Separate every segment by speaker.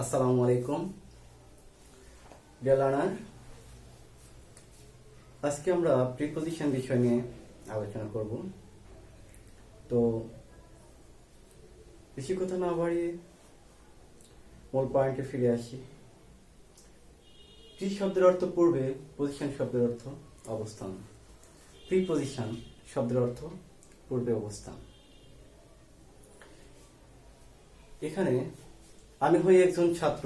Speaker 1: আসসালামু আলাইকুম। Deer learner, আজকে আমরা প্রিপোজিশন বিষয় নিয়ে আলোচনা করব। তো বেশি কথা না বাড়িয়ে মূল পয়েন্টে ফিরে আসি। প্রি শব্দের অর্থ পূর্বে পজিশন শব্দের অর্থ অবস্থান। প্রিপোজিশন শব্দের অর্থ পূর্বে অবস্থান। এখানে আমি হই একজন ছাত্র।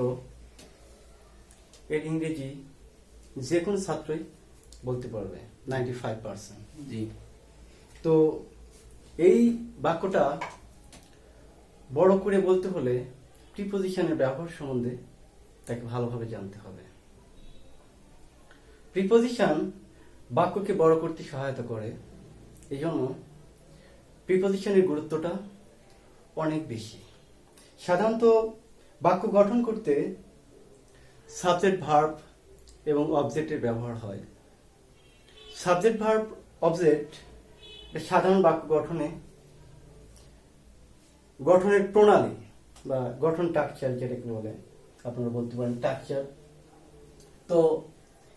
Speaker 1: এর ইংরেজি যে কোনো ছাত্রই বলতে পারবে নাইনটি ফাইভ পার্সেন্ট
Speaker 2: জি।
Speaker 1: তো এই বাক্যটা বড় করে বলতে হলে প্রিপোজিশনের ব্যবহার সম্বন্ধে তাকে ভালোভাবে জানতে হবে। প্রিপোজিশন বাক্যকে বড় করতে সহায়তা করে এই জন্য প্রিপোজিশনের গুরুত্বটা অনেক বেশি। সাধারণত বাক্য গঠন করতে সাবজেক্ট ভার্ব এবং অবজেক্টের ব্যবহার হয়। সাবজেক্ট ভার্ব অবজেক্ট সাধারণ বাক্য গঠনে গঠনের প্রণালী বা গঠন টাকচার যেটাকে বলে, আপনারা বলতে পারেন টাকচার। তো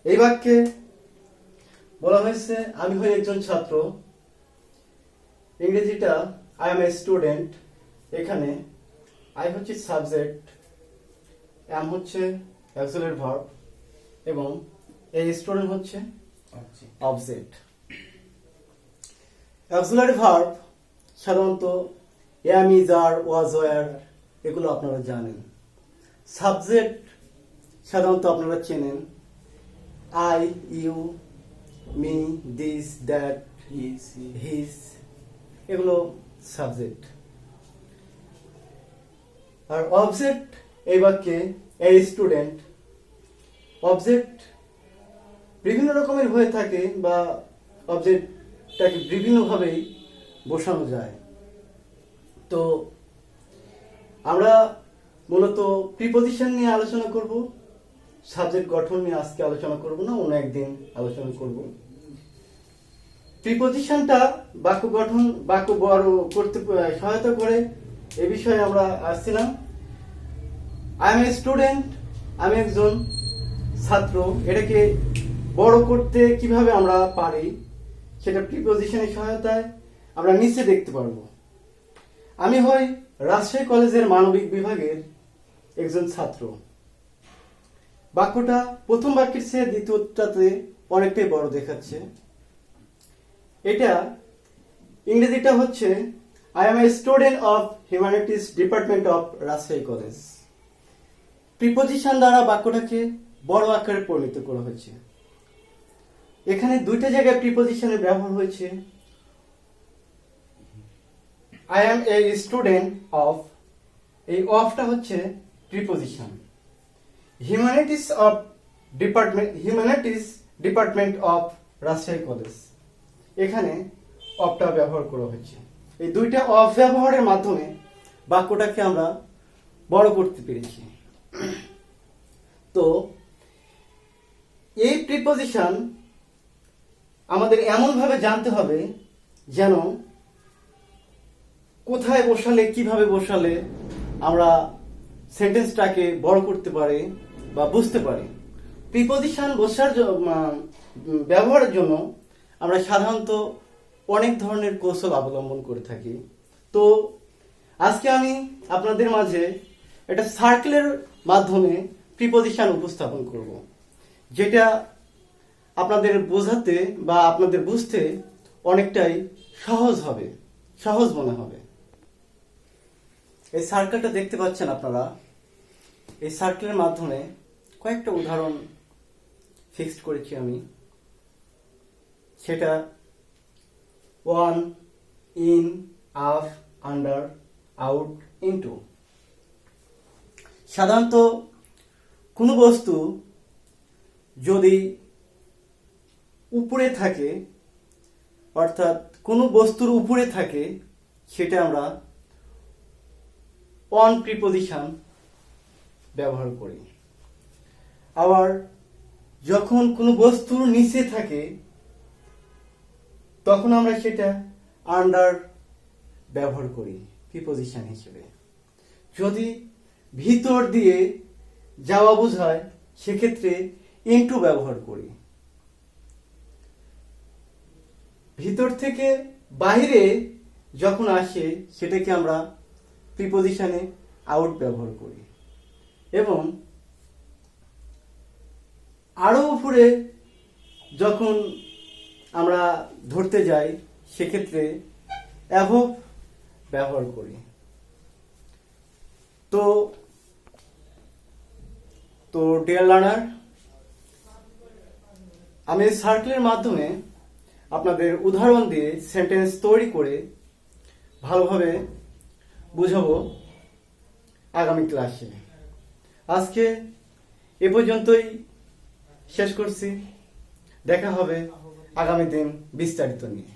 Speaker 1: এই বাক্যে বলা হয়েছে, আমি হই একজন ছাত্র। ইংরেজিটা আই এম এ স্টুডেন্ট এখানে আই হচ্ছে সাবজেক্ট এম হচ্ছে অ্যাক্সুলেট ভার্ব এবং এই স্টুডেন্ট হচ্ছে অবজেক্ট অক্সিলারি ভার্ব সাধারণত এম ইজ আর ওয়াজ ওয়ার এগুলো আপনারা জানেন। সাবজেক্ট সাধারণত আপনারা চেনেন। I you me this that his এগুলো সাবজেক্ট আর অবজেক্ট এই বাক্যে এই স্টুডেন্ট অবজেক্ট বিভিন্ন রকমের হয়ে থাকে বা অবজেক্টটাকে বিভিন্নভাবেই বসানো যায়। তো আমরা মূলত প্রিপোজিশন নিয়ে আলোচনা করব সাবজেক্ট গঠন নিয়ে আজকে আলোচনা করব না, অন্য একদিন আলোচনা করব। প্রিপোজিশনটা বাক্য গঠন, বাক্য বড় করতে সহায়তা করে, এ বিষয়ে আমরা আসছিলাম। আই এম এ স্টুডেন্ট আমি একজন ছাত্র। এটাকে বড় করতে কীভাবে আমরা পারি সেটা প্রিপোজিশনের সহায়তায় আমরা নিচে দেখতে পারব। আমি হই রাজশাহী কলেজের মানবিক বিভাগের একজন ছাত্র। বাক্যটা প্রথম বাক্যের চেয়ে দ্বিতীয়টাতে অনেকটাই বড় দেখাচ্ছে। এটা ইংরেজিটা হচ্ছে I am a student of humanities department of Rajshahi college preposition দ্বারা বাক্যটাকে বড় আকারে পরিণত করা হয়েছে। এখানে দুইটা জায়গায় প্রিপোজিশনের ব্যবহার হয়েছে। I am a student of এই অফটা হচ্ছে preposition humanities of department humanities department of Rajshahi college এখানে অফটা ব্যবহার করা হয়েছে। এই দুইটা অফ ব্যবহারের মাধ্যমে বাক্যটাকে আমরা বড় করতে পেরেছি। তো, এই প্রিপোজিশন আমাদের এমনভাবে জানতে হবে যেন কোথায় বসালে, কীভাবে বসালে আমরা সেন্টেন্সটাকে বড় করতে পারি বা বুঝতে পারি। প্রিপোজিশন বসার ব্যবহারের জন্য আমরা সাধারণত অনেক ধরনের কৌশল অবলম্বন করে থাকি। তো, আজকে আমি আপনাদের মাঝে একটা সার্কেলের মাধ্যমে প্রিপোজিশন উপস্থাপন করব। যেটা আপনাদের বোঝাতে বা আপনাদের বুঝতে অনেকটাই সহজ হবে, সহজ মনে হবে। এই সার্কেলটা দেখতে পাচ্ছেন আপনারা। এই সার্কেলের মাধ্যমে কয়েকটা উদাহরণ ফিক্সড করেছি আমি। সেটা on in off under out into সাধারণত কোনো বস্তু যদি উপরে থাকে, অর্থাৎ কোনো বস্তুর উপরে থাকে, সেটা আমরা অন প্রিপোজিশন ব্যবহার করি। আবার যখন কোনো বস্তুর নিচে থাকে, তখন আমরা সেটা আন্ডার ব্যবহার করি প্রিপোজিশন হিসেবে। যদি ভিতর দিয়ে যাওয়া বোঝায়, সেক্ষেত্রে ইন্টু ব্যবহার করি। ভিতর থেকে বাইরে যখন আসে, সেটাকে আমরা প্রিপোজিশনে আউট ব্যবহার করি। এবং আরও উপরে যখন আমরা ধরতে যাই, সেক্ষেত্রে অ্যাভব ব্যবহার করি। তো তো ডিয়ার লার্নার আমি সার্কেলের মাধ্যমে আপনাদের উদাহরণ দিয়ে সেন্টেন্স তৈরি করে ভালোভাবে বুঝাবো আগামী ক্লাসে আজকে এ পর্যন্তই শেষ করছি। দেখা হবে আগামী দিন বিস্তারিত নিয়ে।